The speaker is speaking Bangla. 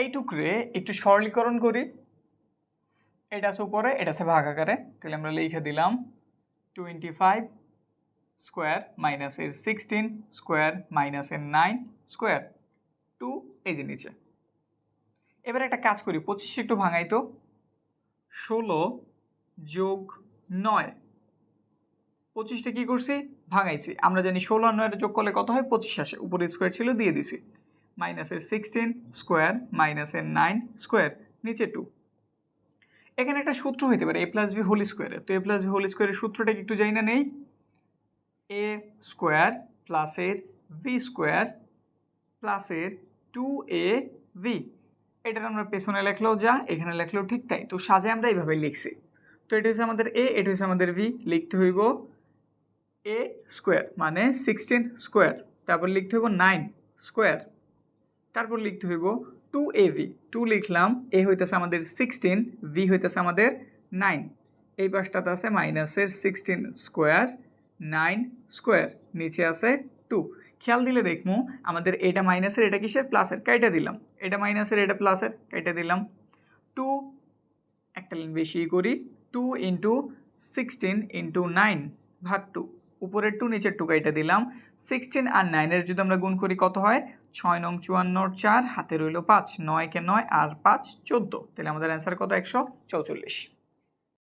এইটুকরে একটু সরলীকরণ করি। এটা আছে উপরে, এটা আছে ভাগ আকারে। তাহলে আমরা লিখে দিলাম টোয়েন্টি ফাইভ স্কোয়ার মাইনাসের সিক্সটিন স্কোয়ার মাইনাসের নাইন স্কোয়ার টু এই যে নিচে। এবার একটা কাজ করি, পঁচিশে একটু ভাঙাই তো। ষোলো যোগ নয়, পঁচিশটা কী করছি? ভাঙাইছি। আমরা জানি ষোলো আর নয়ের যোগ করলে কত হয়? পঁচিশ আসে। উপরে স্কোয়ার ছিল, দিয়ে দিছি। মাইনাসের সিক্সটিন স্কোয়ার মাইনাসের নাইন স্কোয়ার নিচে টু এখানে একটা সূত্র হইতে পারে এ প্লাস বি হোল স্কোয়ারের তো এ প্লাস বি হোল স্কোয়ারের সূত্রটা কি একটু জানি না নেই? এ স্কোয়ার প্লাসের ভি স্কোয়ার প্লাসের টু এ ভি এটা আমরা পেছনে লেখলেও যা, এখানে লেখলেও ঠিক তাই। তো সাজে আমরা এইভাবে লিখছি। তো এটা হচ্ছে আমাদের এ এটা হচ্ছে আমাদের ভি লিখতে হইব এ স্কোয়ার মানে সিক্সটিন স্কোয়ার তারপর লিখতে হইব নাইন স্কোয়ার তারপর লিখতে হইব টু এ ভি টু লিখলাম এ হইতেছে আমাদের সিক্সটিন ভি হইতেছে আমাদের নাইন এই পাশটাতে আছে মাইনাসের সিক্সটিন স্কোয়ার নাইন স্কোয়ার নিচে আছে টু খেয়াল দিলে দেখব আমাদের এটা মাইনাসের এটা কিসের? প্লাসের কাইটা দিলাম। এটা মাইনাসের এটা প্লাসের কাইটা দিলাম। টু একটা লাইন বেশি করি two into sixteen into nine ভাগ টু। উপরের টু, নিচের টু কাইটা দিলাম। সিক্সটিন আর নাইনের যদি আমরা গুণ করি, কত হয়? ছয় নং চুয়ান্নর চার, হাতে রইল পাঁচ। নয়কে নয় আর পাঁচ, চোদ্দ। তাহলে আমাদের অ্যান্সার কত? একশো চৌচল্লিশ।